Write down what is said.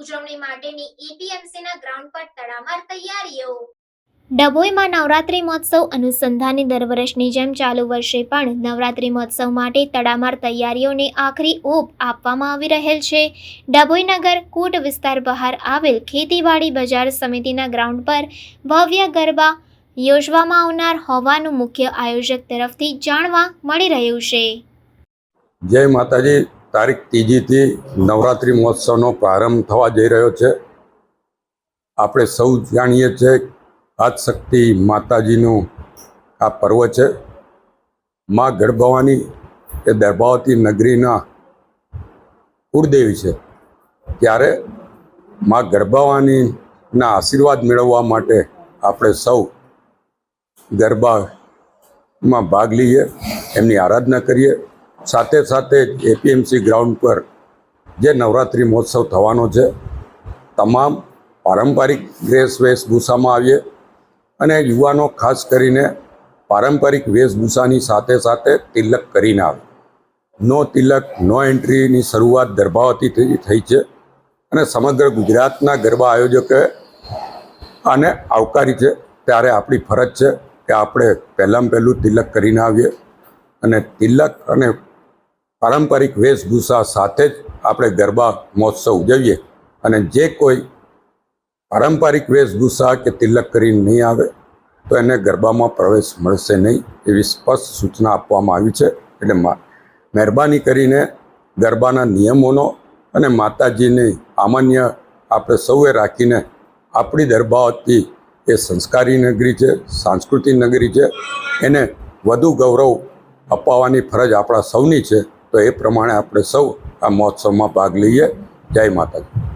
ઉજવણી માટેની એપીએમસીના ગ્રાઉન્ડ પર તડામાર તૈયારીઓ. ડભોઈમાં નવરાત્રિ મહોત્સવ અનુસંધાને દર વર્ષની જેમ ચાલુ વર્ષે પણ નવરાત્રિ મહોત્સવ માટે તડામાર તૈયારીઓને આખરી ઓપ આપવામાં આવી રહેલ છે. ડભોઈ નગર કૂટ વિસ્તાર બહાર આવેલ ખેતીવાડી બજાર સમિતિના ગ્રાઉન્ડ પર ભવ્ય ગરબા યોજવામાં આવનાર હોવાનું મુખ્ય આયોજક તરફથી જાણવા મળી રહ્યું છે. જય માતાજી. તારીખ ત્રીજીથી નવરાત્રિ મહોત્સવનો પ્રારંભ થવા જઈ રહ્યો છે. આપણે સૌ જાણીએ છીએ આદશક્તિ માતાજીનું આ પર્વ છે. મા ગર્ભવાની એ દર્ભાવતી નગરીના કુળદેવી છે. ત્યારે મા ગર્ભાવાનીના આશીર્વાદ મેળવવા માટે આપણે સૌ ગરબામાં ભાગ લઈએ, એમની આરાધના કરીએ. સાથે સાથે એપીએમસી ગ્રાઉન્ડ પર જે નવરાત્રિ મહોત્સવ થવાનો છે, તમામ પારંપરિક ડ્રેસ વેશભૂષામાં આવીએ અને યુવાનો ખાસ કરીને પારંપરિક વેશભૂષાની સાથે સાથે તિલક કરીને આવે. નો તિલક, નો એન્ટ્રીની શરૂઆત ગર્ભાવતીથી થઈ છે અને સમગ્ર ગુજરાતના ગરબા આયોજકે આને આવકારી છે. ત્યારે આપણી ફરજ છે કે આપણે પહેલાં પહેલું તિલક કરીને આવીએ અને તિલક અને પારંપરિક વેશભૂષા સાથે જ આપણે ગરબા મહોત્સવ ઉજવીએ અને જે કોઈ પારંપરિક વેશભૂષા કે તિલક કરીને નહીં આવે, તો એને ગરબામાં પ્રવેશ મળશે નહીં એવી સ્પષ્ટ સૂચના આપવામાં આવી છે. એટલે મહેરબાની કરીને ગરબાના નિયમોનો અને માતાજીની સામાન્ય આપણે સૌએ રાખીને આપણી દરબાવતી એ સંસ્કારી નગરી છે, સાંસ્કૃતિક નગરી છે, એને વધુ ગૌરવ અપાવવાની ફરજ આપણા સૌની છે. તો એ પ્રમાણે આપણે સૌ આ મહોત્સવમાં ભાગ લઈએ. જય માતાજી.